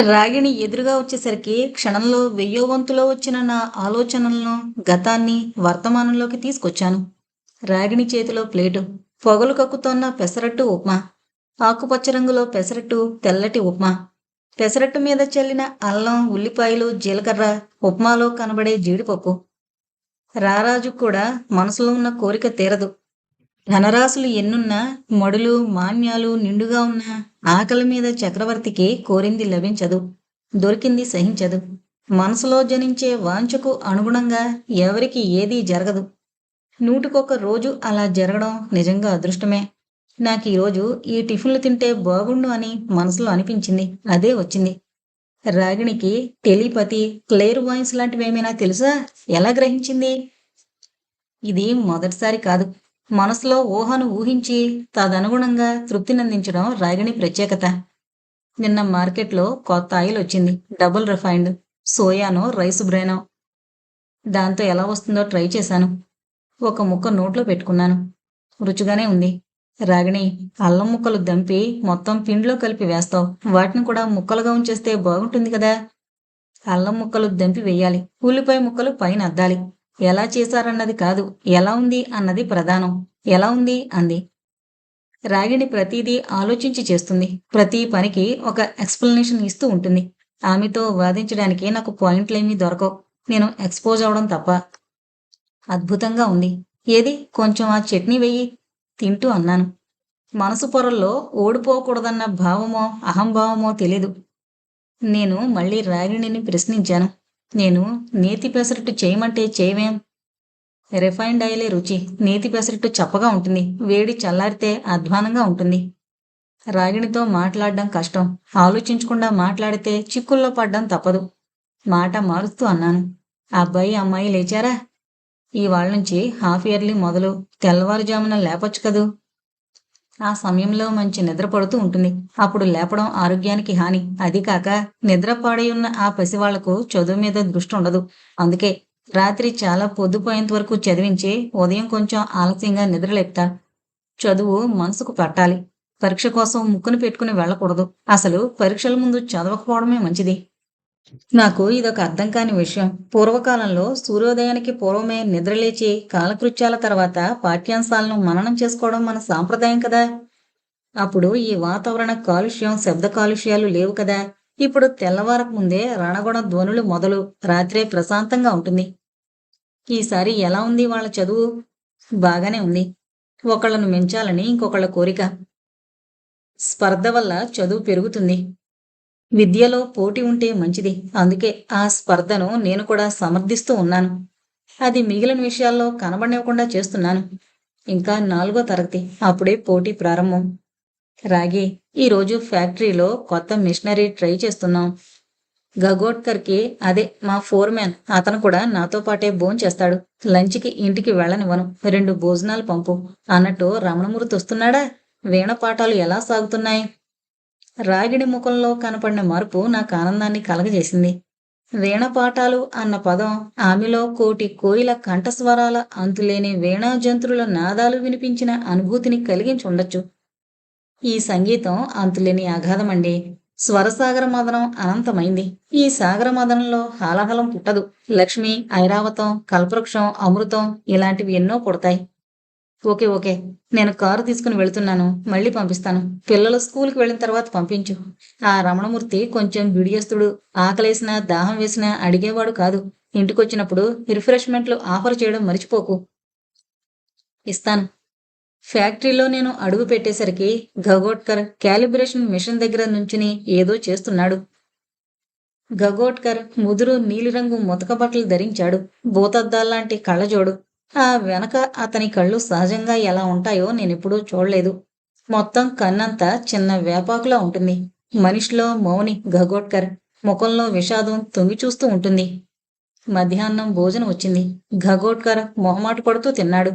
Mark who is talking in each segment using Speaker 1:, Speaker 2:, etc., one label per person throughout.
Speaker 1: రాగిణి ఎదురుగా వచ్చేసరికి క్షణంలో వెయ్యో వంతులో వచ్చిన నా ఆలోచనలను గతాన్ని వర్తమానంలోకి తీసుకొచ్చాను. రాగిణి చేతిలో ప్లేటు పొగలు కక్కుతోన్న పెసరట్టు ఉప్మా ఆకుపచ్చ రంగులో పెసరట్టు తెల్లటి ఉప్మా పెసరట్టు మీద చల్లిన అల్లం ఉల్లిపాయలు జీలకర్ర ఉప్మాలో కనబడే జీడిపప్పు. రారాజు కూడా మనసులో ఉన్న కోరిక తీరదు. ధనరాశులు ఎన్నున్నా మడులు మాన్యాలు నిండుగా ఉన్న ఆకలి మీద చక్రవర్తికి కోరింది లభించదు దొరికింది సహించదు. మనసులో జనించే వాంఛకు అనుగుణంగా ఎవరికి ఏదీ జరగదు. నూటికొక రోజు అలా జరగడం నిజంగా అదృష్టమే. నాకు ఈరోజు ఈ టిఫిన్లు తింటే బాగుండు అని మనసులో అనిపించింది. అదే వచ్చింది. రాగిణికి టెలిపతి క్లేర్ వాయిన్స్ లాంటివి ఏమైనా తెలుసా? ఎలా గ్రహించింది? ఇది మొదటిసారి కాదు. మనసులో ఊహను ఊహించి తదనుగుణంగా తృప్తినందించడం రాగిణి ప్రత్యేకత. నిన్న మార్కెట్లో కొత్త ఆయిల్ వచ్చింది. Double refined. సోయానో రైస్ బ్రెయినో. దాంతో ఎలా వస్తుందో ట్రై చేశాను. ఒక ముక్క నోట్లో పెట్టుకున్నాను. రుచిగానే ఉంది. రాగిణి అల్లం ముక్కలు దంపి మొత్తం పిండిలో కలిపి వేస్తావు. వాటిని కూడా ముక్కలుగా ఉంచేస్తే బాగుంటుంది కదా. అల్లం ముక్కలు దంపి వేయాలి. ఉల్లిపాయ ముక్కలు పైన అద్దాలి. ఎలా చేశారన్నది కాదు. ఎలా ఉంది అన్నది ప్రధానం. ఎలా ఉంది అంది. రాగిణి ప్రతిదీ ఆలోచించి చేస్తుంది. ప్రతి పనికి ఒక ఎక్స్ప్లెనేషన్ ఇస్తూ ఉంటుంది. ఆమెతో వాదించడానికి నాకు పాయింట్లేమీ దొరకవు. నేను ఎక్స్పోజ్ అవడం తప్ప. అద్భుతంగా ఉంది. ఏది? కొంచెం ఆ చట్నీ వెయ్యి. తింటూ అన్నాను. మనసు పొరల్లో ఓడిపోకూడదన్న భావమో అహంభావమో తెలీదు. నేను మళ్ళీ రాగిణిని ప్రశ్నించాను. నేను నేతి పెసరట్టు చేయమంటే చేయవేం? రిఫైన్డ్ ఆయిలే రుచి. నేతి పెసరట్టు చప్పగా ఉంటుంది. వేడి చల్లారితే అధ్వానంగా ఉంటుంది. రాగిణితో మాట్లాడడం కష్టం. ఆలోచించకుండా మాట్లాడితే చిక్కుల్లో పడ్డం తప్పదు. మాట మారుస్తూ అన్నాను. అబ్బాయి అమ్మాయి లేచారా? ఇవాళ నుంచి హాఫ్ ఇయర్లీ మొదలు తెల్లవారుజామున లేపొచ్చు కదూ? ఆ సమయంలో మంచి నిద్ర పడుతూ ఉంటుంది. అప్పుడు లేపడం ఆరోగ్యానికి హాని. అది కాక నిద్ర పాడై ఉన్న ఆ పసివాళ్ళకు చదువు మీద దృష్టి ఉండదు. అందుకే రాత్రి చాలా పొద్దుపోయేంత వరకు చదివించి ఉదయం కొంచెం ఆలస్యంగా నిద్రలేపుతా చదువు మనసుకు పట్టాలి. పరీక్ష కోసం ముక్కును పెట్టుకుని వెళ్ళకూడదు. అసలు పరీక్షల ముందు చదవకపోవడమే మంచిది. నాకు ఇదొక అర్థం కాని విషయం. పూర్వకాలంలో సూర్యోదయానికి పూర్వమే నిద్రలేచి కాలకృత్యాల తర్వాత పాఠ్యాంశాలను మననం చేసుకోవడం మన సాంప్రదాయం కదా. అప్పుడు ఈ వాతావరణ కాలుష్యం శబ్ద కాలుష్యాలు లేవు కదా. ఇప్పుడు తెల్లవారకు ముందే రణగుణ ధ్వనులు మొదలు రాత్రే ప్రశాంతంగా ఉంటుంది. ఈసారి ఎలా ఉంది వాళ్ళ చదువు? బాగానే ఉంది. ఒకళ్ళను మించాలని ఇంకొకళ్ళ కోరిక. స్పర్ధ వల్ల చదువు పెరుగుతుంది. విద్యలో పోటీ ఉంటే మంచిది. అందుకే ఆ స్పర్ధను నేను కూడా సమర్థిస్తూ ఉన్నాను. అది మిగిలిన విషయాల్లో కనబడనివ్వకుండా చేస్తున్నాను. ఇంకా నాలుగో తరగతి. అప్పుడే పోటీ ప్రారంభం. రాగి ఈరోజు ఫ్యాక్టరీలో కొత్త మిషనరీ ట్రై చేస్తున్నాం. గగోట్కర్కి అదే మా ఫోర్మ్యాన్. అతను కూడా నాతో పాటే భోజనం చేస్తాడు. లంచ్కి ఇంటికి వెళ్ళనివ్వను. రెండు భోజనాలు పంపు. అన్నట్టు రమణమూర్తి వస్తున్నాడా వీణ పాఠాలు ఎలా సాగుతున్నాయి? రాగిడి ముఖంలో కనపడిన మార్పు నాకు ఆనందాన్ని కలగజేసింది. వీణపాఠాలు అన్న పదం ఆమెలో కోటి కోయిల కంఠస్వరాల అంతులేని వీణా జంతువుల నాదాలు వినిపించిన అనుభూతిని కలిగించి ఉండొచ్చు. ఈ సంగీతం అంతులేని అగాధమండి స్వరసాగర మదనం అనంతమైంది. ఈ సాగర మదనంలో హాలహలం పుట్టదు. లక్ష్మి ఐరావతం కల్పవృక్షం అమృతం ఇలాంటివి ఎన్నో పుడతాయి. Okay okay. నేను కారు తీసుకుని వెళుతున్నాను. మళ్ళీ పంపిస్తాను. పిల్లలు స్కూల్కి వెళ్ళిన తర్వాత పంపించు. ఆ రమణమూర్తి కొంచెం బిడియస్తుడు ఆకలేసినా దాహం వేసినా అడిగేవాడు కాదు. ఇంటికొచ్చినప్పుడు రిఫ్రెష్మెంట్లు ఆఫర్ చేయడం మర్చిపోకు. ఇస్తాను. ఫ్యాక్టరీలో నేను అడుగు పెట్టేసరికి గగోట్కర్ క్యాలిబ్రేషన్ మిషన్ దగ్గర నుంచుని ఏదో చేస్తున్నాడు. గగోట్కర్ ముదురు నీలిరంగు ముతక బట్టలు ధరించాడు. భూతద్దాల్లాంటి కళ్ళజోడు. ఆ వెనక అతని కళ్ళు సహజంగా ఎలా ఉంటాయో నేనెప్పుడూ చూడలేదు. మొత్తం కన్నంతా చిన్న వేపాకులా ఉంటుంది. మనిషిలో మౌని గగోట్కర్ ముఖంలో విషాదం తొంగి చూస్తూ ఉంటుంది. మధ్యాహ్నం భోజనం వచ్చింది. గగోట్కర్ మొహమాట పడుతూ తిన్నాడు.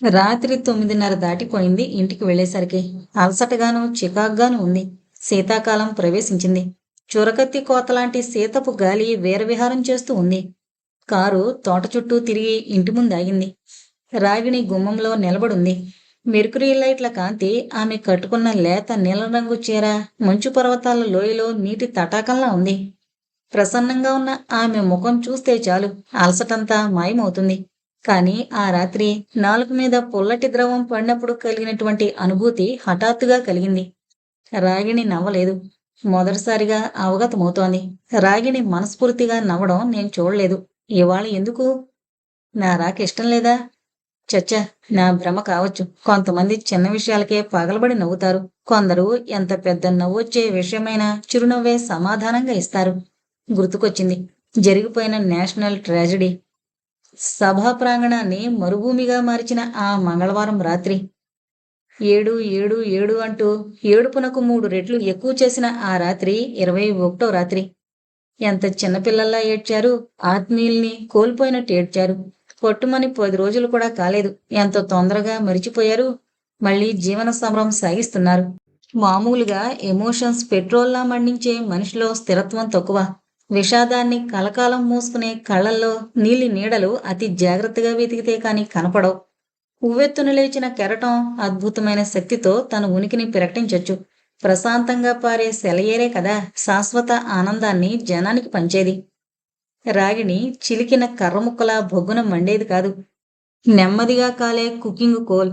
Speaker 1: రాత్రి తొమ్మిదిన్నర దాటిపోయింది ఇంటికి వెళ్ళేసరికి. అలసటగాను చికాగ్గాను ఉంది. శీతాకాలం ప్రవేశించింది. చురకత్తి కోతలాంటి సీతపు గాలి వీరవిహారం చేస్తూ ఉంది. కారు తోట చుట్టూ తిరిగి ఇంటి ముందు ఆగింది. రాగిణి గుమ్మంలో నిలబడుంది. మెర్కురీ లైట్ల కాంతి ఆమె కట్టుకున్న లేత నీలం రంగు చీర మంచు పర్వతాల లోయలో నీటి తటాకంలా ఉంది. ప్రసన్నంగా ఉన్న ఆమె ముఖం చూస్తే చాలు అలసటంతా మాయమవుతుంది. కానీ ఆ రాత్రి నాలుగు మీద పుల్లటి ద్రవం పడినప్పుడు కలిగినటువంటి అనుభూతి హఠాత్తుగా కలిగింది. రాగిణి నవ్వలేదు. మొదటిసారిగా అవగతమవుతోంది. రాగిణి మనస్ఫూర్తిగా నవ్వడం నేను చూడలేదు. ఇవాళ ఎందుకు? నా రాక ఇష్టం లేదా? చచ్చ నా భ్రమ కావచ్చు. కొంతమంది చిన్న విషయాలకే పగలబడి నవ్వుతారు. కొందరు ఎంత పెద్ద నవ్వొచ్చే విషయమైనా చిరునవ్వే సమాధానంగా ఇస్తారు. గుర్తుకొచ్చింది. జరిగిపోయిన నేషనల్ ట్రాజడీ. సభా ప్రాంగణాన్ని మరుభూమిగా మార్చిన ఆ మంగళవారం రాత్రి. ఏడు ఏడు ఏడు అంటూ ఏడుపునకు మూడు రెట్లు ఎక్కువ చేసిన ఆ రాత్రి ఇరవై ఒకటో రాత్రి. ఎంత చిన్నపిల్లల్లా ఏడ్చారు ఆత్మీయుల్ని కోల్పోయినట్టు ఏడ్చారు. పొట్టుమని పది రోజులు కూడా కాలేదు. ఎంత తొందరగా మరిచిపోయారు మళ్ళీ జీవన సమరం సాగిస్తున్నారు. మామూలుగా ఎమోషన్స్ పెట్రోల్లా మండించే మనిషిలో స్థిరత్వం తక్కువ. విషాదాన్ని కలకాలం మూసుకునే కళ్ళల్లో నీలి నీడలు అతి జాగ్రత్తగా వెతికితే కానీ కనపడవు. ఉవ్వెత్తున లేచిన కెరటం అద్భుతమైన శక్తితో తన ఉనికిని ప్రకటించొచ్చు. ప్రశాంతంగా పారే సెలయేరే కదా శాశ్వత ఆనందాన్ని జనానికి పంచేది. రాగిణి చిలికిన కర్రముక్కలా బొగ్గున మండేది కాదు. నెమ్మదిగా కాలే కుకింగ్ కోల్.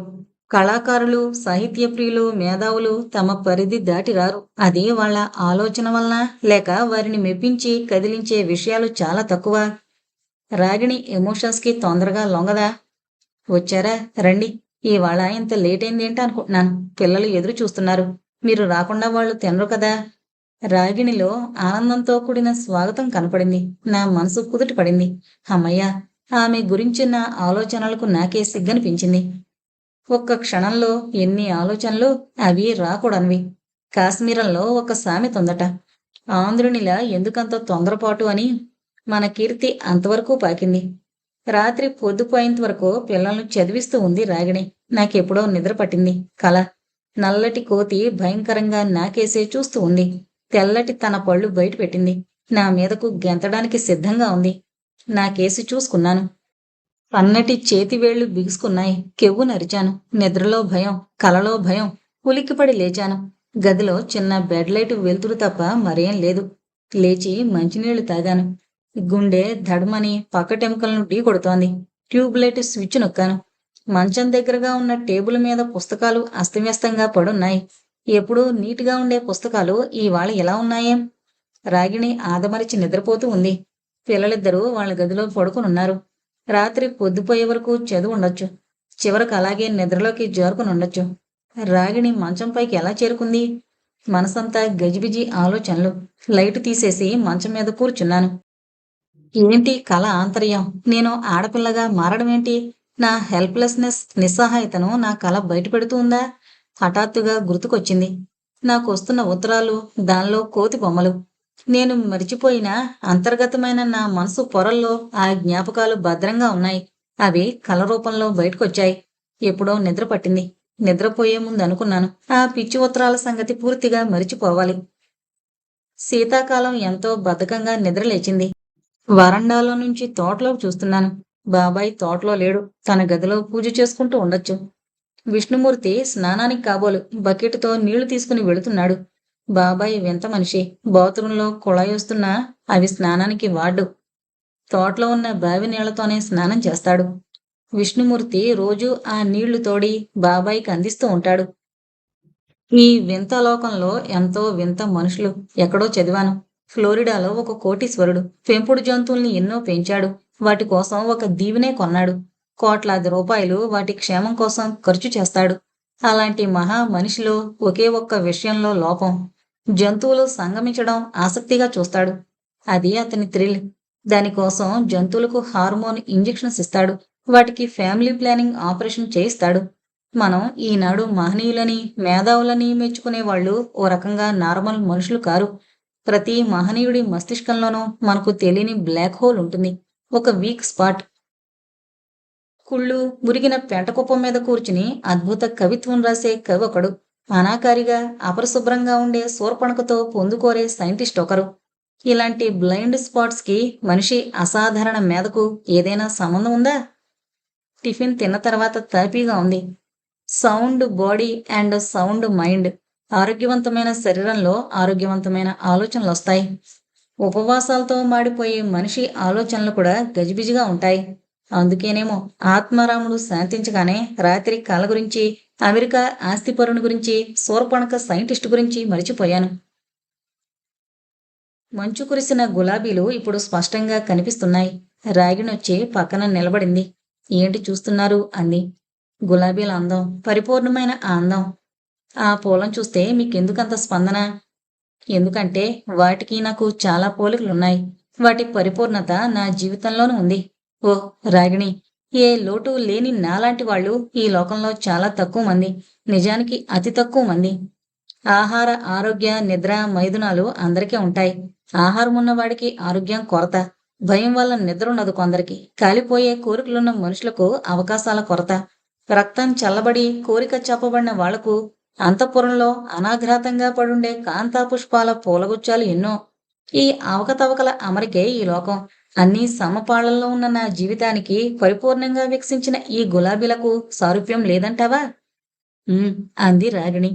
Speaker 1: కళాకారులు సాహిత్య ప్రియులు మేధావులు తమ పరిధి దాటి రారు. అది వాళ్ళ ఆలోచన వలన లేక వారిని మెప్పించి కదిలించే విషయాలు చాలా తక్కువ. రాగిణి ఎమోషన్స్కి తొందరగా లొంగదా? వచ్చారా? రండి. ఇవాళ ఇంత లేట్ అయింది ఏంటి అనుకుంటున్నాను. పిల్లలు ఎదురు చూస్తున్నారు. మీరు రాకుండా వాళ్ళు తినరు కదా. రాగిణిలో ఆనందంతో కూడిన స్వాగతం కనపడింది. నా మనసు కుదుట పడింది. అమ్మయ్య ఆమె గురించి నా ఆలోచనలకు నాకే సిగ్గనిపించింది. ఒక్క క్షణంలో ఎన్ని ఆలోచనలు అవి రాకూడనివి. కాశ్మీరంలో ఒక సామెత ఉందట. ఆంధ్రునిలా ఎందుకంత తొందరపాటు అని మన కీర్తి అంతవరకు పాకింది. రాత్రి పొద్దుపోయేంత వరకు పిల్లలను చదివిస్తూ ఉంది రాగిణి. నాకెప్పుడో నిద్ర పట్టింది. కల. నల్లటి కోతి భయంకరంగా నాకేసే చూస్తూ ఉంది. తెల్లటి తన పళ్ళు బయట పెట్టింది. నా మీదకు గెంతడానికి సిద్ధంగా ఉంది. నాకేసి చూసుకున్నాను. పన్నటి చేతివేళ్ళు బిగుసుకున్నాయి. కెవ్వు నరిచాను. నిద్రలో భయం కలలో భయం. ఉలిక్కిపడి లేచాను. గదిలో చిన్న బెడ్ లైట్ వెలుతురు తప్ప మరేం లేదు. లేచి మంచినీళ్ళు తాగాను. గుండె దడమని పక్కటెముకలను ఢీ కొడుతోంది. ట్యూబ్ లైట్ స్విచ్ నొక్కాను. మంచం దగ్గరగా ఉన్న టేబుల్ మీద పుస్తకాలు అస్తవ్యస్తంగా పడున్నాయి. ఎప్పుడూ నీట్గా ఉండే పుస్తకాలు ఇవాళ ఎలా ఉన్నాయేం? రాగిణి ఆదమరిచి నిద్రపోతూ ఉంది. పిల్లలిద్దరూ వాళ్ళ గదిలో పడుకునున్నారు. రాత్రి పొద్దుపోయే వరకు చదువు ఉండొచ్చు. చివరకు అలాగే నిద్రలోకి జారుకుని ఉండొచ్చు రాగిణి మంచంపైకి ఎలా చేరుకుంది? మనసంతా గజిబిజి ఆలోచనలు. లైట్ తీసేసి మంచం మీద కూర్చున్నాను. ఏంటి కళ ఆంతర్యం? నేను ఆడపిల్లగా మారడం ఏంటి నా హెల్ప్లెస్నెస్ నిస్సహాయతను నా కళ బయటపెడుతూ ఉందా హఠాత్తుగా గుర్తుకొచ్చింది. నాకు వస్తున్న ఉత్తరాలు దానిలో కోతి బొమ్మలు. నేను మరిచిపోయిన అంతర్గతమైన నా మనసు పొరల్లో ఆ జ్ఞాపకాలు భద్రంగా ఉన్నాయి. అవి కళ రూపంలో బయటకొచ్చాయి. ఎప్పుడో నిద్ర పట్టింది. నిద్రపోయే ముందు అనుకున్నాను. ఆ పిచ్చి ఉత్తరాల సంగతి పూర్తిగా మరిచిపోవాలి. శీతాకాలం ఎంతో బద్ధకంగా నిద్రలేచింది. వరండాలో నుంచి తోటలోకి చూస్తున్నాను. బాబాయ్ తోటలో లేడు. తన గదిలో పూజ చేసుకుంటూ ఉండొచ్చు. విష్ణుమూర్తి స్నానానికి కాబోలు. బకెట్తో నీళ్ళు తీసుకుని వెళుతున్నాడు. బాబాయ్ వింత మనిషి. బాత్రూంలో కుళాయి వస్తున్నా అవి స్నానానికి వాడు తోటలో ఉన్న బావి నీళ్ళతోనే స్నానం చేస్తాడు. విష్ణుమూర్తి రోజు ఆ నీళ్ళు తోడి బాబాయికి అందిస్తూ ఉంటాడు. ఈ వింత లోకంలో ఎంతో వింత మనుషులు. ఎక్కడో చదివాను. ఫ్లోరిడాలో ఒక కోటీశ్వరుడు. పెంపుడు జంతువుల్ని ఎన్నో పెంచాడు. వాటి కోసం ఒక దీవినే కొన్నాడు. కోట్లాది రూపాయలు వాటి క్షేమం కోసం ఖర్చు చేస్తాడు. అలాంటి మహా మనిషిలో ఒకే ఒక్క విషయంలో లోపం. జంతువులు సంగమించడం ఆసక్తిగా చూస్తాడు. అది అతని థ్రిల్. దానికోసం జంతువులకు హార్మోన్ ఇంజెక్షన్స్ ఇస్తాడు. వాటికి ఫ్యామిలీ ప్లానింగ్ ఆపరేషన్ చేయిస్తాడు. మనం ఈనాడు మహనీయులని మేధావులని మెచ్చుకునే వాళ్ళు ఓ రకంగా నార్మల్ మనుషులు కారు. ప్రతి మహనీయుడి మస్తిష్కంలోనూ మనకు తెలియని బ్లాక్ హోల్ ఉంటుంది. ఒక వీక్ స్పాట్ కుళ్ళు మురిగిన పెంటకుప్పం మీద కూర్చుని అద్భుత కవిత్వం రాసే కవి ఒకడు అనాకారిగా అపరిశుభ్రంగా ఉండే సూర్పణకతో పొందుకోరే సైంటిస్ట్ ఒకరు. ఇలాంటి బ్లైండ్ స్పాట్స్కి మనిషి అసాధారణ మేధకు ఏదైనా సంబంధం ఉందా? టిఫిన్ తిన్న తర్వాత తాపీగా ఉంది. Sound body and sound mind ఆరోగ్యవంతమైన శరీరంలో ఆరోగ్యవంతమైన ఆలోచనలు వస్తాయి ఉపవాసాలతో మాడిపోయే మనిషి ఆలోచనలు కూడా గజిబిజిగా ఉంటాయి. అందుకేనేమో ఆత్మారాముడు శాంతించగానే రాత్రి కళ గురించి అమెరికా ఆస్తిపరుని గురించి సూర్పణక సైంటిస్ట్ గురించి మరిచిపోయాను. మంచు కురిసిన గులాబీలు ఇప్పుడు స్పష్టంగా కనిపిస్తున్నాయి. రాగినొచ్చి పక్కన నిలబడింది. ఏంటి చూస్తున్నారు అంది. గులాబీల అందం పరిపూర్ణమైన ఆ అందం. ఆ పూలం చూస్తే మీకెందుకంత స్పందన? ఎందుకంటే వాటికి నాకు చాలా పోలికలున్నాయి. వాటి పరిపూర్ణత నా జీవితంలోనూ ఉంది. ఓ రాగిణి ఏ లోటు లేని నాలాంటి వాళ్ళు ఈ లోకంలో చాలా తక్కువ మంది. నిజానికి అతి తక్కువ మంది. ఆహార ఆరోగ్య నిద్ర మైదునాలు అందరికీ ఉంటాయి. ఆహారం ఉన్నవాడికి ఆరోగ్యం కొరత. భయం వల్ల నిద్ర ఉండదు కొందరికి. కాలిపోయే కోరికలున్న మనుషులకు అవకాశాల కొరత. రక్తం చల్లబడి కోరిక చెప్పబడిన వాళ్ళకు అంతఃపురంలో అనాఘాతంగా పడుండే కాంతాపుష్పాల పూలగుచ్చాలు ఎన్నో. ఈ అవకతవకల అమరికే ఈ లోకం. అన్ని సమపాళల్లో ఉన్న నా జీవితానికి పరిపూర్ణంగా వికసించిన ఈ గులాబీలకు సారూప్యం లేదంటావా? అంది రాగిణి.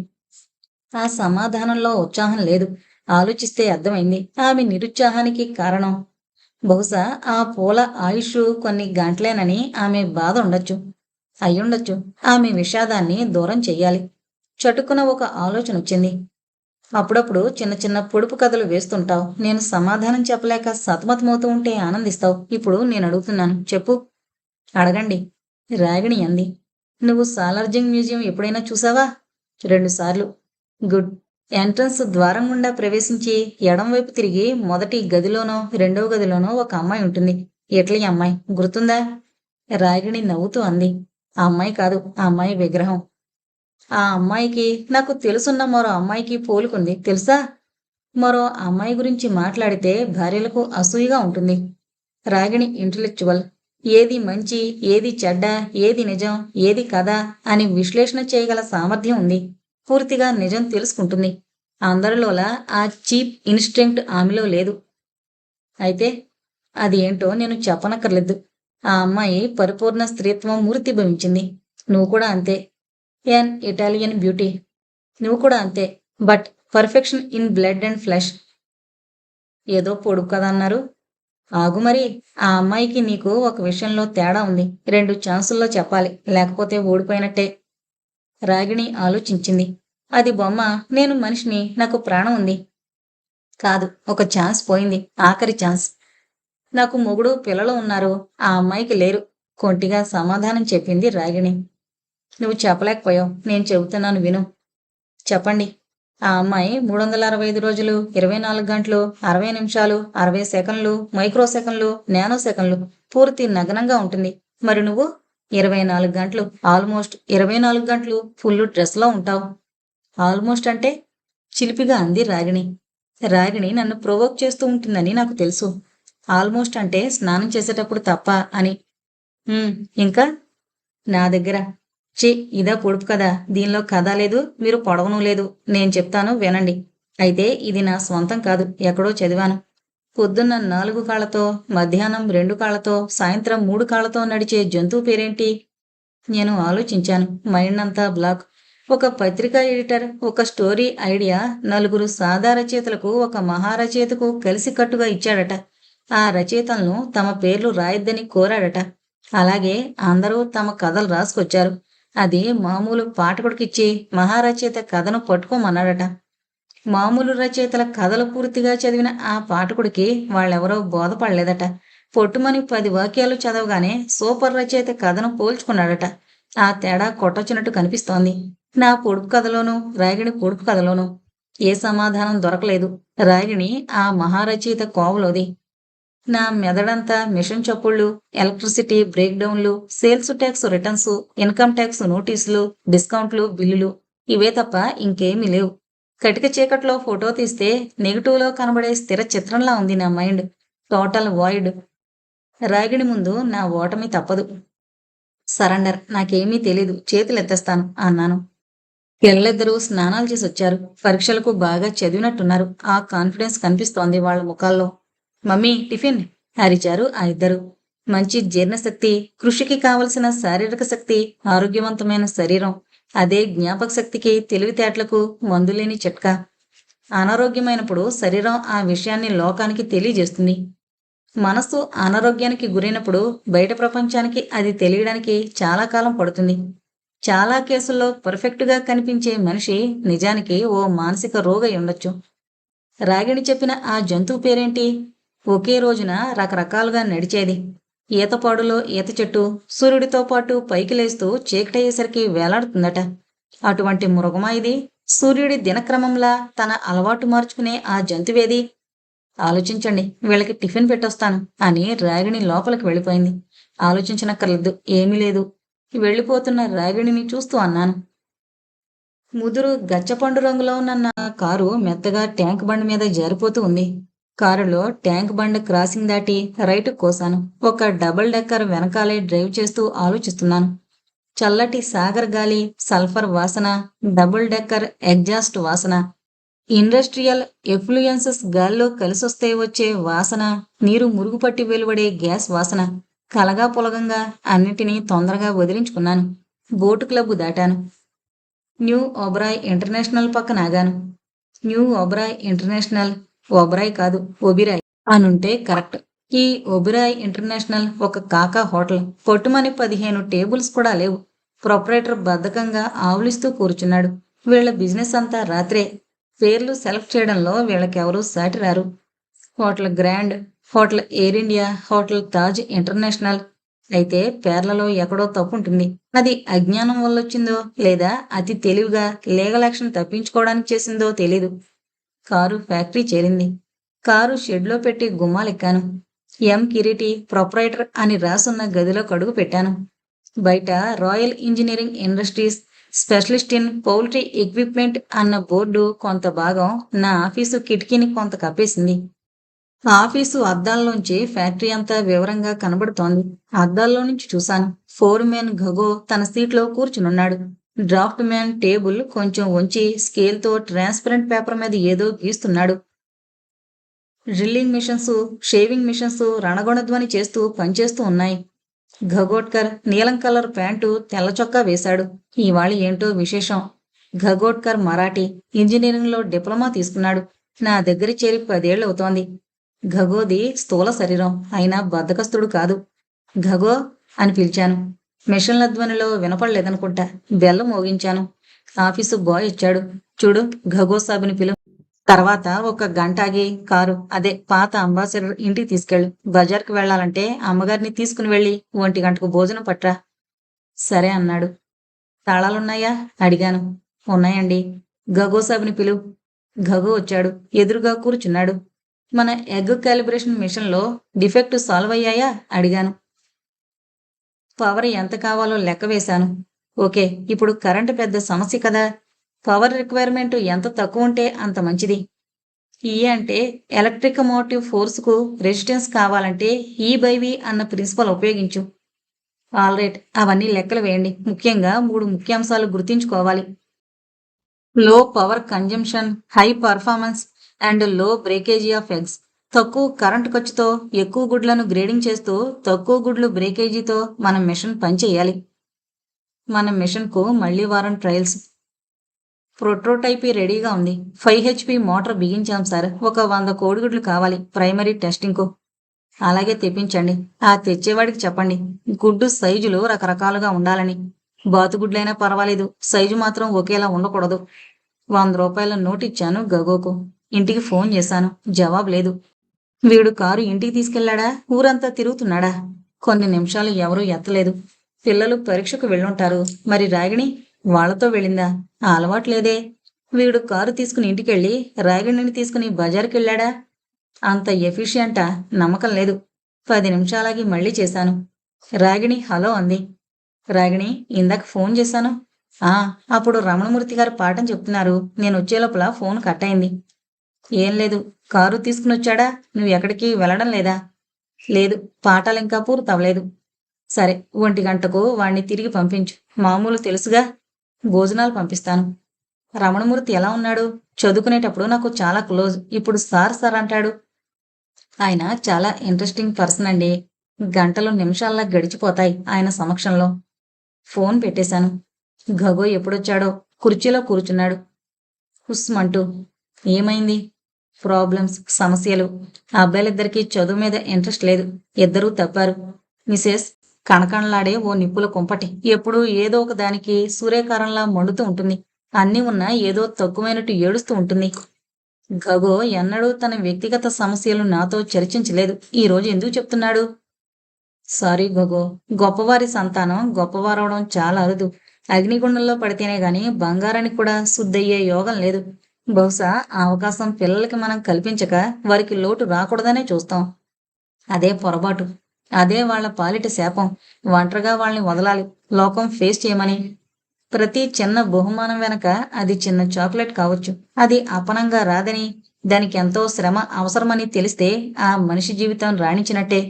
Speaker 1: ఆ సమాధానంలో ఉత్సాహం లేదు. ఆలోచిస్తే అర్థమైంది. ఆమె నిరుత్సాహానికి కారణం. బహుశా ఆ పూల ఆయుష్ కొన్ని గంటలేనని ఆమె బాధ ఉండొచ్చు. అయ్యుండొచ్చు. ఆమె విషాదాన్ని దూరం చెయ్యాలి. చటుకున ఒక ఆలోచన వచ్చింది. అప్పుడప్పుడు చిన్న చిన్న పొడుపు కథలు వేస్తుంటావు. నేను సమాధానం చెప్పలేక సతమతమవుతూ ఉంటే ఆనందిస్తావు. ఇప్పుడు నేను అడుగుతున్నాను. చెప్పు. అడగండి. రాగిణి అంది. నువ్వు సాలార్జింగ్ మ్యూజియం ఎప్పుడైనా చూసావా? రెండుసార్లు గుడ్. ఎంట్రన్స్ ద్వారం గుండా ప్రవేశించి ఎడం వైపు తిరిగి మొదటి గదిలోనో రెండవ గదిలోనో ఒక అమ్మాయి ఉంటుంది. ఎట్లీ అమ్మాయి? గుర్తుందా? రాగిణి నవ్వుతూ అంది. ఆ అమ్మాయి కాదు. ఆ అమ్మాయి విగ్రహం. ఆ అమ్మాయికి నాకు తెలుసున్న మరో అమ్మాయికి పోలుకుంది. తెలుసా? మరో అమ్మాయి గురించి మాట్లాడితే భార్యలకు అసూయగా ఉంటుంది. రాగిణి ఇంటలెక్చువల్ ఏది మంచి ఏది చెడ్డ ఏది నిజం ఏది కథ అని విశ్లేషణ చేయగల సామర్థ్యం ఉంది. పూర్తిగా నిజం తెలుసుకుంటుంది. అందరిలోలా ఆ చీప్ ఇన్స్టింక్ట్ ఆమెలో లేదు. అయితే అది ఏంటో నేను చెప్పనక్కర్లేదు. ఆ అమ్మాయి పరిపూర్ణ స్త్రీత్వం మూర్తిభవించింది నువ్వు కూడా అంతే. ఎన్ ఇటాలియన్ బ్యూటీ నువ్వు కూడా అంతే. But perfection in blood and flesh ఏదో పొడుపు కదా అన్నారు. ఆగు మరి ఆ అమ్మాయికి నీకు ఒక విషయంలో తేడా ఉంది. రెండు ఛాన్సుల్లో చెప్పాలి. లేకపోతే ఓడిపోయినట్టే. రాగిణి ఆలోచించింది. అది బొమ్మ నేను మనిషిని నాకు ప్రాణం ఉంది. కాదు ఒక ఛాన్స్ పోయింది. ఆఖరి ఛాన్స్. నాకు మొగుడు పిల్లలు ఉన్నారు. ఆ అమ్మాయికి లేరు. కొంటిగా సమాధానం చెప్పింది రాగిణి. నువ్వు చెప్పలేకపోయావు. నేను చెబుతున్నాను విను. చెప్పండి. ఆ అమ్మాయి మూడు వందల అరవై ఐదు రోజులు ఇరవై నాలుగు గంటలు అరవై నిమిషాలు అరవై సెకండ్లు మైక్రో సెకండ్లు నానో సెకండ్లు పూర్తి నగ్నంగా ఉంటుంది. మరి నువ్వు? ఇరవై నాలుగు గంటలు ఆల్మోస్ట్ ఇరవై నాలుగు గంటలు ఫుల్ డ్రెస్లో ఉంటావు. ఆల్మోస్ట్ అంటే చిలిపిగా అంది రాగిణి. రాగిణి నన్ను ప్రొవోక్ చేస్తూ ఉంటుందని నాకు తెలుసు. ఆల్మోస్ట్ అంటే స్నానం చేసేటప్పుడు తప్ప అని. ఇంకా? నా దగ్గర. చి ఇదా పొడుపు కదా. దీనిలో కథ లేదు మీరు పొడవను లేదు. నేను చెప్తాను వినండి. అయితే ఇది నా స్వంతం కాదు ఎక్కడో చదివాను. పొద్దున్న నాలుగు కాళ్ళతో మధ్యాహ్నం రెండు కాళ్ళతో సాయంత్రం మూడు కాళ్ళతో నడిచే జంతువు పేరేంటి? నేను ఆలోచించాను. మైండ్ అంతా బ్లాక్. ఒక పత్రికా ఎడిటర్ ఒక స్టోరీ ఐడియా నలుగురు సాదా రచయితలకు ఒక మహారచయితకు కలిసికట్టుగా ఇచ్చాడట. ఆ రచయితలను తమ పేర్లు రాయొద్దని కోరాడట. అలాగే అందరూ తమ కథలు రాసుకొచ్చారు. అది మామూలు పాఠకుడికిచ్చి మహారచయిత కథను పట్టుకోమన్నాడట. మామూలు రచయితల కథలు పూర్తిగా చదివిన ఆ పాఠకుడికి వాళ్ళెవరో బోధపడలేదట. పొట్టుమని పది వాక్యాలు చదవగానే సూపర్ రచయిత కథను పోల్చుకున్నాడట. ఆ తేడా కొట్టొచ్చినట్టు కనిపిస్తోంది. నా పొడుపు కథలోనూ రాగిణి పొడుపు కథలోనూ ఏ సమాధానం దొరకలేదు. రాగిణి ఆ మహారచయిత కోవలోది. నా మెదడంతా మిషన్ చప్పుళ్ళు electricity break డౌన్లు sales tax returns income tax నోటీసులు డిస్కౌంట్లు బిల్లులు. ఇవే తప్ప ఇంకేమీ లేవు. కటిక చీకట్లో ఫోటో తీస్తే నెగిటివ్లో కనబడే స్థిర చిత్రంలా ఉంది నా మైండ్. Total void. రాగిడి ముందు నా ఓటమి తప్పదు. సరెండర్. నాకేమీ తెలీదు. చేతులు ఎత్తేస్తాను అన్నాను. పిల్లలిద్దరూ స్నానాలు చేసి వచ్చారు పరీక్షలకు బాగా చదివినట్టున్నారు. ఆ కాన్ఫిడెన్స్ కనిపిస్తోంది వాళ్ళ ముఖాల్లో. మమ్మీ టిఫిన్ హరిచారు ఆ ఇద్దరు. మంచి జీర్ణశక్తి కృషికి కావలసిన శారీరక శక్తి ఆరోగ్యవంతమైన శరీరం. అదే జ్ఞాపక శక్తికి తెలివితేటలకు మందులేని చిట్కా. అనారోగ్యమైనప్పుడు శరీరం ఆ విషయాన్ని లోకానికి తెలియజేస్తుంది. మనస్సు అనారోగ్యానికి గురైనప్పుడు బయట ప్రపంచానికి అది తెలియడానికి చాలా కాలం పడుతుంది. చాలా కేసుల్లో పర్ఫెక్ట్గా కనిపించే మనిషి నిజానికి ఓ మానసిక రోగై ఉండొచ్చు. రాగిణి చెప్పిన ఆ జంతువు పేరేంటి? ఒకే రోజున రకరకాలుగా నడిచేది. ఈతపాడులో ఈత చెట్టు సూర్యుడితో పాటు పైకి లేస్తూ చీకటయ్యేసరికి వేలాడుతుందట. అటువంటి మృగమా ఇది? సూర్యుడి దినక్రమంలా తన అలవాటు మార్చుకునే ఆ జంతువేది? ఆలోచించండి వీళ్ళకి టిఫిన్ పెట్టొస్తాను అని రాగిణి లోపలికి వెళ్ళిపోయింది. ఆలోచించనక్కర్లేదు ఏమీ లేదు. వెళ్ళిపోతున్న రాగిణిని చూస్తూ అన్నాను. ముదురు గచ్చపండు రంగులో ఉన్న కారు మెత్తగా ట్యాంక్ బండి మీద జారిపోతూ ఉంది. కారులో ట్యాంక్ బండ్ క్రాసింగ్ దాటి రైట్ కోసాను. ఒక డబుల్ డెక్కర్ వెనకాలే డ్రైవ్ చేస్తూ ఆలోచిస్తున్నాను. చల్లటి సాగర్ గాలి సల్ఫర్ వాసన డబుల్ డెక్కర్ ఎగ్జాస్ట్ వాసన ఇండస్ట్రియల్ ఎఫ్లుయెన్సెస్ గాల్లో కలిసొస్తే వచ్చే వాసన నీరు మురుగుపట్టి వెలువడే గ్యాస్ వాసన కలగా పొలగంగా అన్నిటినీ తొందరగా వదిలించుకున్నాను. బోటు క్లబ్ దాటాను. న్యూ ఒబరాయ్ ఇంటర్నేషనల్ పక్కన ఆగాను. న్యూ ఒబరాయ్ ఇంటర్నేషనల్ ఒబరాయ్ కాదు ఒబిరాయ్ అనుంటే కరెక్ట్. ఈ ఒబిరాయ్ ఇంటర్నేషనల్ ఒక కాకా హోటల్. కొట్టుమని పదిహేను టేబుల్స్ కూడా లేవు. ప్రొపరేటర్ బద్ధకంగా ఆవులిస్తూ కూర్చున్నాడు. వీళ్ళ బిజినెస్ అంతా రాత్రే. పేర్లు సెలెక్ట్ చేయడంలో వీళ్ళకెవరూ సాటి రారు. Hotel Grand Hotel Air India Hotel Taj International. అయితే పేర్లలో ఎక్కడో తప్పు ఉంటుంది. అది అజ్ఞానం వల్ల వచ్చిందో లేదా అతి తెలివిగా లీగల్ యాక్షన్ తప్పించుకోవడానికి చేసిందో తెలీదు. కారు ఫ్యాక్టరీ చేరింది. కారు షెడ్లో పెట్టి గుమ్మాలెక్కాను. ఎం కిరీటి ప్రొపరైటర్ అని రాసున్న గదిలో కడుగు పెట్టాను. బయట royal engineering industries specialist in poultry equipment అన్న బోర్డు కొంత భాగం నా ఆఫీసు కిటికీని కొంత కప్పేసింది. ఆఫీసు అద్దాల్లోంచి ఫ్యాక్టరీ అంతా వివరంగా కనబడుతోంది. అద్దాల్లో నుంచి చూశాను. ఫోర్ మ్యాన్ గగో తన సీట్లో కూర్చునున్నాడు. డ్రాఫ్ట్ మ్యాన్ టేబుల్ కొంచెం ఉంచి స్కేల్తో ట్రాన్స్పరెంట్ పేపర్ మీద ఏదో గీస్తున్నాడు. డ్రిల్లింగ్ మిషన్స్ షేవింగ్ మిషన్స్ రణగొణధ్వని చేస్తూ పనిచేస్తూ ఉన్నాయి. ఘగోట్కర్ నీలం కలర్ ప్యాంటు తెల్ల చొక్కా వేశాడు. ఇవాళ ఏంటో విశేషం. ఘగోట్కర్ మరాఠీ ఇంజనీరింగ్లో డిప్లొమా తీసుకున్నాడు. నా దగ్గర చేరి పదేళ్ళు అవుతోంది. ఘగోది స్థూల శరీరం అయినా బద్ధకస్తుడు కాదు. ఘగో అని పిలిచాను. మిషన్ల ధ్వనిలో వినపడలేదనుకుంటా. బెల్ల మోగించాను. ఆఫీసు బాయ్ ఇచ్చాడు చూడు గగో సాబుని పిలు. తర్వాత ఒక గంట ఆగి కారు. అదే పాత అంబాసిడర్ ఇంటికి తీసుకెళ్ళు. బజార్కి వెళ్ళాలంటే అమ్మగారిని తీసుకుని వెళ్ళి ఒంటి గంటకు భోజనం పట్రా. సరే అన్నాడు. తాళాలున్నాయా? అడిగాను. ఉన్నాయండి. గగో సాబుని పిలు. గగో వచ్చాడు. ఎదురుగా కూర్చున్నాడు. మన ఎగ్ క్యాలిబ్రేషన్ మిషన్లో డిఫెక్ట్ సాల్వ్ అయ్యాయా? అడిగాను. పవర్ ఎంత కావాలో లెక్క వేశాను. ఓకే ఇప్పుడు కరెంటు పెద్ద సమస్య కదా. పవర్ రిక్వైర్మెంట్ ఎంత తక్కువ ఉంటే అంత మంచిది. ఈ అంటే ఎలక్ట్రిక్ మోటివ్ ఫోర్స్కు రెసిస్టెన్స్ కావాలంటే ఈ బై వి అన్న ప్రిన్సిపల్ ఉపయోగించు. ఆల్ రైట్ అవన్నీ లెక్కలు వేయండి. ముఖ్యంగా మూడు ముఖ్యాంశాలు గుర్తుంచుకోవాలి. Low power consumption high performance and low breakage of eggs. తక్కువ కరెంట్ ఖర్చుతో ఎక్కువ గుడ్లను గ్రేడింగ్ చేస్తూ తక్కువ గుడ్లు బ్రేకేజీతో మన మిషన్ పనిచేయాలి మన మిషన్కు మళ్ళీ వారం ట్రయల్స్. ప్రోటోటైపీ రెడీగా ఉంది. ఫైవ్ హెచ్పి మోటార్ బిగించాం సార్. ఒక వంద కోడిగుడ్లు కావాలి. ప్రైమరీ టెస్టింగ్కు. అలాగే తెప్పించండి. ఆ తెచ్చేవాడికి చెప్పండి. గుడ్డు సైజులు రకరకాలుగా ఉండాలని. బాతుగుడ్లైనా పర్వాలేదు. సైజు మాత్రం ఒకేలా ఉండకూడదు. వంద రూపాయల నోట్ ఇచ్చాను గగోకు. ఇంటికి ఫోన్ చేశాను. జవాబు లేదు. వీడు కారు ఇంటికి తీసుకెళ్ళాడా ఊరంతా తిరుగుతున్నాడా? కొన్ని నిమిషాలు ఎవరూ ఎత్తలేదు. పిల్లలు పరీక్షకు వెళ్ళుంటారు. మరి రాగిణి వాళ్ళతో వెళ్ళిందా? ఆ అలవాటు లేదే. వీడు కారు తీసుకుని ఇంటికెళ్ళి రాగిణిని తీసుకుని బజార్కి వెళ్ళాడా అంత ఎఫిషియంటా? నమ్మకం లేదు. పది నిమిషాలకి మళ్ళీ చేశాను. రాగిణి హలో అంది. రాగిణి ఇందాక ఫోన్ చేశాను. ఆ అప్పుడు రమణమూర్తి గారు పాఠం చెప్తున్నారు. నేను వచ్చే లోపల ఫోన్ కట్ అయింది. ఏం లేదు. కారు తీసుకుని వచ్చాడా? నువ్వు ఎక్కడికి వెళ్ళడం లేదా? లేదు. పాఠాలు ఇంకా పూర్తవలేదు సరే ఒంటి గంటకు వాణ్ణి తిరిగి పంపించు. మామూలు తెలుసుగా. భోజనాలు పంపిస్తాను. రమణమూర్తి ఎలా ఉన్నాడు? చదువుకునేటప్పుడు నాకు చాలా క్లోజ్. ఇప్పుడు సార్ సార్ అంటాడు. ఆయన చాలా ఇంట్రెస్టింగ్ పర్సన్ అండి. గంటలు నిమిషాల్లా గడిచిపోతాయి ఆయన సమక్షంలో. ఫోన్ పెట్టేశాను. గగో ఎప్పుడొచ్చాడో. కుర్చీలో కూర్చున్నాడు. హుస్మంటూ ఏమైంది? ప్రాబ్లమ్స్ సమస్యలు. ఆ అబ్బాయిలిద్దరికీ చదువు మీద ఇంట్రెస్ట్ లేదు. ఇద్దరూ తప్పారు మిసెస్ కణకణలాడే ఓ నిప్పుల కుంపటి. ఎప్పుడూ ఏదో ఒక దానికి సూర్యకారంలా మండుతూ ఉంటుంది. అన్నీ ఉన్నా ఏదో తక్కువైనట్టు ఏడుస్తూ ఉంటుంది. గగో ఎన్నడూ తన వ్యక్తిగత సమస్యలు నాతో చర్చించలేదు. ఈ రోజు ఎందుకు చెప్తున్నాడు? సారీ గగో. గొప్పవారి సంతానం గొప్పవారవడం చాలా అరుదు. అగ్నిగుండంలో పడితేనే గాని బంగారానికి కూడా శుద్ధయ్యే యోగం లేదు. బహుశా ఆ అవకాశం పిల్లలకి మనం కల్పించక వారికి లోటు రాకూడదనే చూస్తాం. అదే పొరపాటు. అదే వాళ్ళ పాలిట శాపం. ఒంటరిగా వాళ్ళని వదలాలి. లోకం ఫేస్ చేయమని. ప్రతి చిన్న బహుమానం వెనక అది చిన్న చాక్లెట్ కావచ్చు. అది అపనంగా రాదని దానికి ఎంతో శ్రమ అవసరమని తెలిస్తే ఆ మనిషి జీవితం రాణించినట్టే.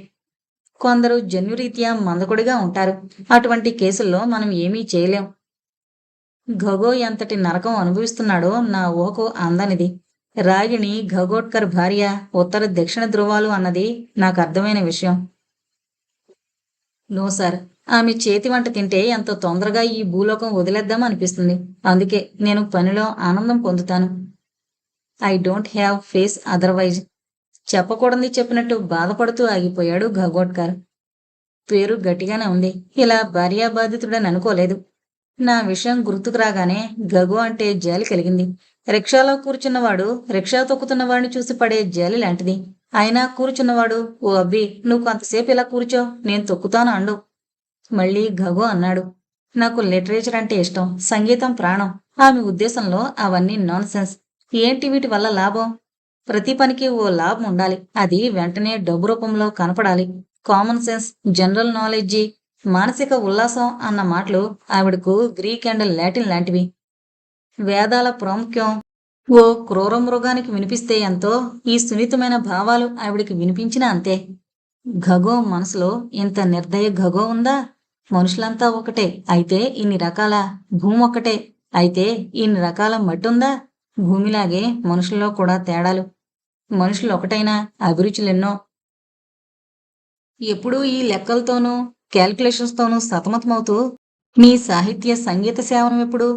Speaker 1: కొందరు జన్యురీత్యా మందకుడిగా ఉంటారు. అటువంటి కేసుల్లో మనం ఏమీ చేయలేం. గగో ఎంతటి నరకం అనుభవిస్తున్నాడో నా ఊహకు అందనిది. రాగిణి గగోట్కర్ భార్య ఉత్తర దక్షిణ ధృవాలు అన్నది నాకు అర్థమైన విషయం. నో సార్ ఆమె చేతి వంట తింటే ఎంత తొందరగా ఈ భూలోకం వదిలేద్దాం అనిపిస్తుంది. అందుకే నేను పనిలో ఆనందం పొందుతాను. I don't have face otherwise. చెప్పకూడదు చెప్పినట్టు బాధపడుతూ ఆగిపోయాడు గగోట్కర్. పేరు గట్టిగానే ఉంది. ఇలా భార్యాబాధితుడని అనుకోలేదు. నా విషయం గుర్తుకు రాగానే గగు అంటే జాలి కలిగింది. రిక్షాలో కూర్చున్నవాడు రిక్షా తొక్కుతున్న వాడిని చూసి పడే జాలి లాంటిది. అయినా కూర్చున్నవాడు ఓ అబ్బి నువ్వు కొంతసేపు ఇలా కూర్చో నేను తొక్కుతాను అండు. మళ్ళీ గగు అన్నాడు నాకు లిటరేచర్ అంటే ఇష్టం సంగీతం ప్రాణం ఆమె ఉద్దేశంలో అవన్నీ నాన్ సెన్స్ ఏంటి వీటి వల్ల లాభం? ప్రతి పనికి ఓ లాభం ఉండాలి అది వెంటనే డబ్బు రూపంలో కనపడాలి. కామన్ సెన్స్ జనరల్ నాలెడ్జి మానసిక ఉల్లాసం అన్న మాటలు ఆవిడకు గ్రీక్ అండ్ లాటిన్ లాంటివి. వేదాల ప్రాముఖ్యం. ఓ క్రూర మృగానికి వినిపిస్తే ఎంతో ఈ సున్నితమైన భావాలు ఆవిడికి వినిపించినా అంతే. గగో మనసులో ఇంత నిర్దయ గగో ఉందా? మనుషులంతా ఒకటే అయితే ఇన్ని రకాల భూమి ఒకటే అయితే ఇన్ని రకాల మట్టి ఉందా? భూమిలాగే మనుషుల్లో కూడా తేడాలు. మనుషులు ఒకటైనా అభిరుచులెన్నో. ఎప్పుడూ ఈ లెక్కలతోనూ క్యాల్కులేషన్స్తోనూ సతమతమవుతూ మీ సాహిత్య సంగీత సేవనం ఎప్పుడు?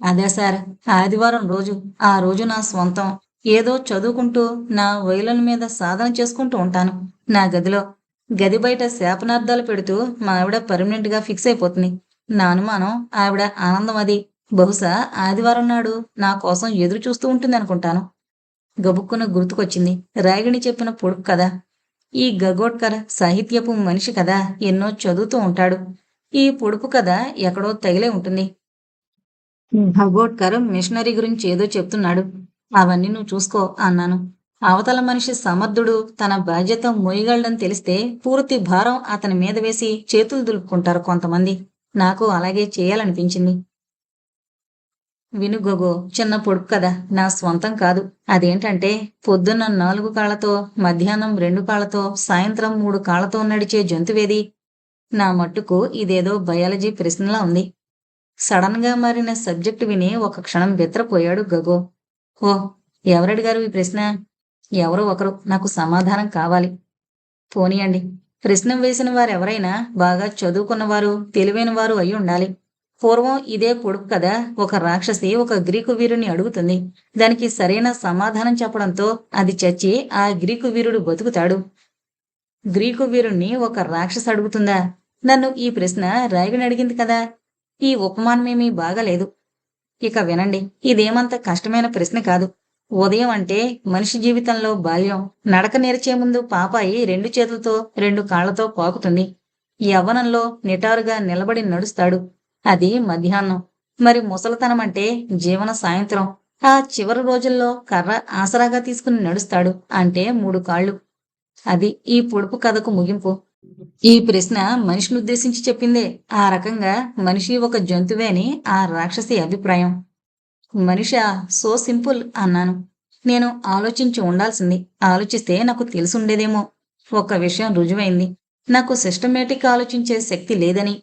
Speaker 1: అదే సార్ ఆదివారం రోజు ఆ రోజు నా స్వంతం. ఏదో చదువుకుంటూ నా వయలన్ మీద సాధన చేసుకుంటూ ఉంటాను. నా గదిలో గది బయట శాపనార్థాలు పెడుతూ మా ఆవిడ పర్మనెంట్గా ఫిక్స్ అయిపోతుంది. నా అనుమానం ఆవిడ ఆనందం అది. బహుశా ఆదివారం నాడు నా కోసం ఎదురు చూస్తూ ఉంటుంది అనుకుంటాను. గబుక్కున గుర్తుకొచ్చింది. రాగిణి చెప్పిన పొడుపు కదా ఈ గగోట్కర్ సాహిత్యపు మనిషి కదా ఎన్నో చదువుతూ ఉంటాడు. ఈ పొడుపు కథ ఎక్కడో తగిలే ఉంటుంది. భగోట్కర్ మిషనరీ గురించి ఏదో చెప్తున్నాడు. అవన్నీ నువ్వు చూసుకో అన్నాను. అవతల మనిషి సమర్థుడు తన బాధ్యత మోయగలడని తెలిస్తే పూర్తి భారం అతని మీద వేసి చేతులు దులుపుకుంటారు కొంతమంది. నాకు అలాగే చేయాలనిపించింది. వినుగోగో చిన్న పొడుపు కదా నా స్వంతం కాదు. అదేంటంటే పొద్దున్న నాలుగు కాళ్ళతో మధ్యాహ్నం రెండు కాళ్ళతో సాయంత్రం మూడు కాళ్ళతో నడిచే జంతువేది. నా మట్టుకు ఇదేదో బయాలజీ ప్రశ్నలా ఉంది. సడన్గా మారిన సబ్జెక్టు విని ఒక క్షణం బెత్తరపోయాడు గగో. ఓ ఎవరడిగారు ఈ ప్రశ్న? ఎవరో ఒకరు. నాకు సమాధానం కావాలి. పోనీయండి. ప్రశ్న వేసిన వారెవరైనా బాగా చదువుకున్నవారు తెలివైన వారు అయి ఉండాలి పూర్వం ఇదే పొడుపు కదా? ఒక రాక్షసి ఒక గ్రీకు వీరుని అడుగుతుంది. దానికి సరైన సమాధానం చెప్పడంతో అది చచ్చి ఆ గ్రీకు వీరుడు బతుకుతాడు. గ్రీకు వీరుణ్ణి ఒక రాక్షసి అడుగుతుందా? నన్ను ఈ ప్రశ్న రాయుడిని అడిగింది కదా? ఈ ఉపమానమేమీ బాగాలేదు. ఇక వినండి ఇదేమంత కష్టమైన ప్రశ్న కాదు. ఉదయం అంటే మనిషి జీవితంలో బాల్యం. నడక నేర్చే ముందు పాపాయి రెండు చేతులతో రెండు కాళ్ళతో పాకుతుంది. యవ్వనంలో నిటారుగా నిలబడి నడుస్తాడు. అది మధ్యాహ్నం. మరి ముసలతనం అంటే జీవన సాయంత్రం. ఆ చివరి రోజుల్లో కర్ర ఆసరాగా తీసుకుని నడుస్తాడు అంటే మూడు కాళ్ళు. అది ఈ పొడుపు కథకు ముగింపు. ఈ ప్రశ్న మనిషిని ఉద్దేశించి చెప్పిందే. ఆ రకంగా మనిషి ఒక జంతువే అని ఆ రాక్షసి అభిప్రాయం. మనిష సో సింపుల్ అన్నాను. నేను ఆలోచించి ఉండాల్సింది. ఆలోచిస్తే నాకు తెలిసుండేదేమో. ఒక విషయం రుజువైంది. నాకు సిస్టమేటిక్ ఆలోచించే శక్తి లేదని.